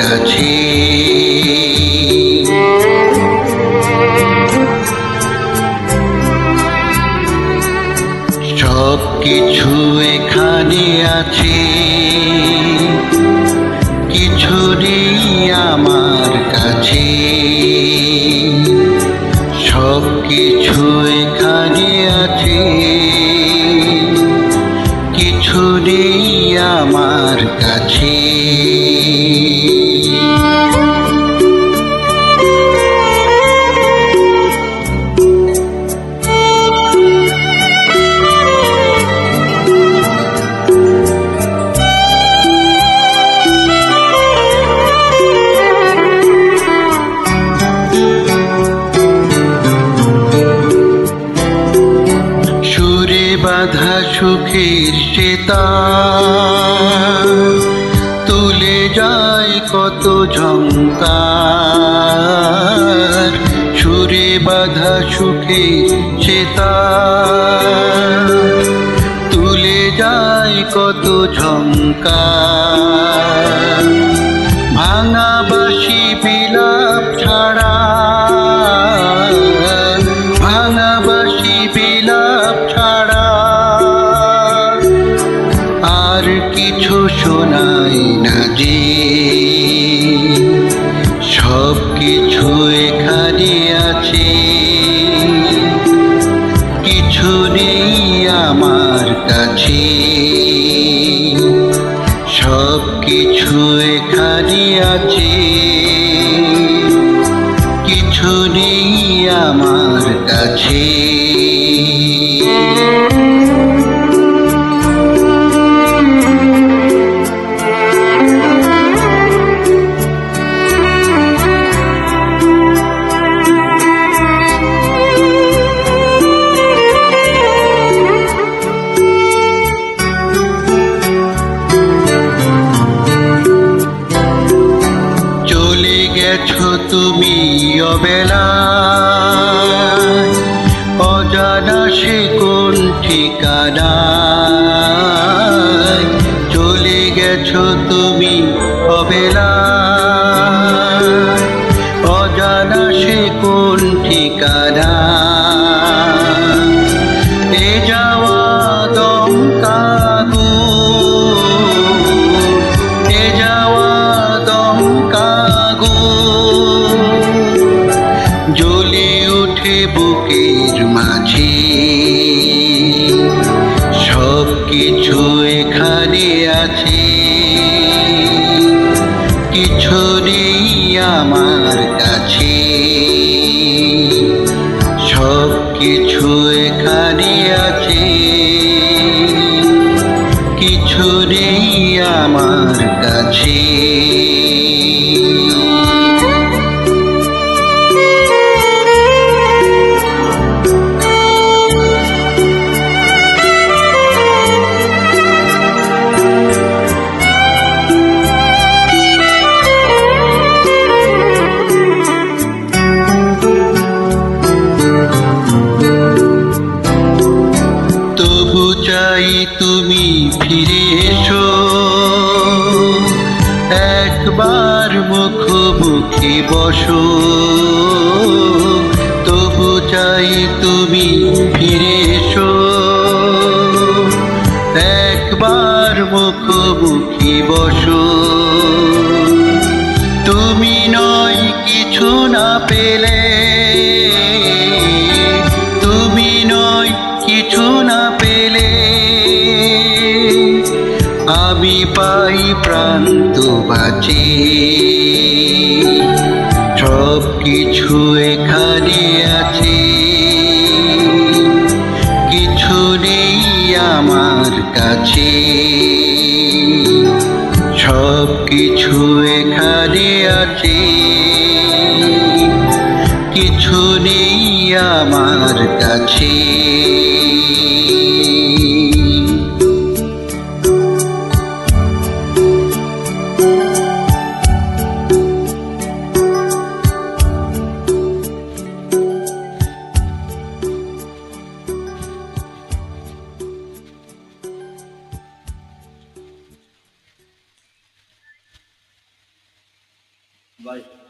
কাছে। সব কিছু এখানে আছে। কিছু নেই আমার কাছে। সব কিছু এখানে আছে। বাধা সুখের চেতা তুলে যায় কত ঝঙ্কা সুরে বাধা সুখের চেতা তুলে যায় কত ঝঙ্কার শোনাই না যে। সব কিছু এখানে আছে। কিছু নেই আমার কাছে। সব কিছু এখানে আছে। কিছু নেই আমার কাছে। গেছো তুমি অবেলা অজানা সে কোন ঠিকানা চলে গেছো তুমি মাঝে। সব কিছু এখানে আছে। কিছু নেই আমার কাছে। সব কিছু এখানে আছে। কিছু নেই আমার কাছে। চাই তুমি ফিরে এসো। একবার মুখ মুখে বসো। তবু চাই তুমি ফিরে এসো। একবার মুখ মুখে বসো। আমি পাই প্রান্ত বাঁচে। সব কিছু এখানে আছে। কিছু নেই আমার কাছে। সব কিছু এখানে আছে। কিছু নেই আমার Bye.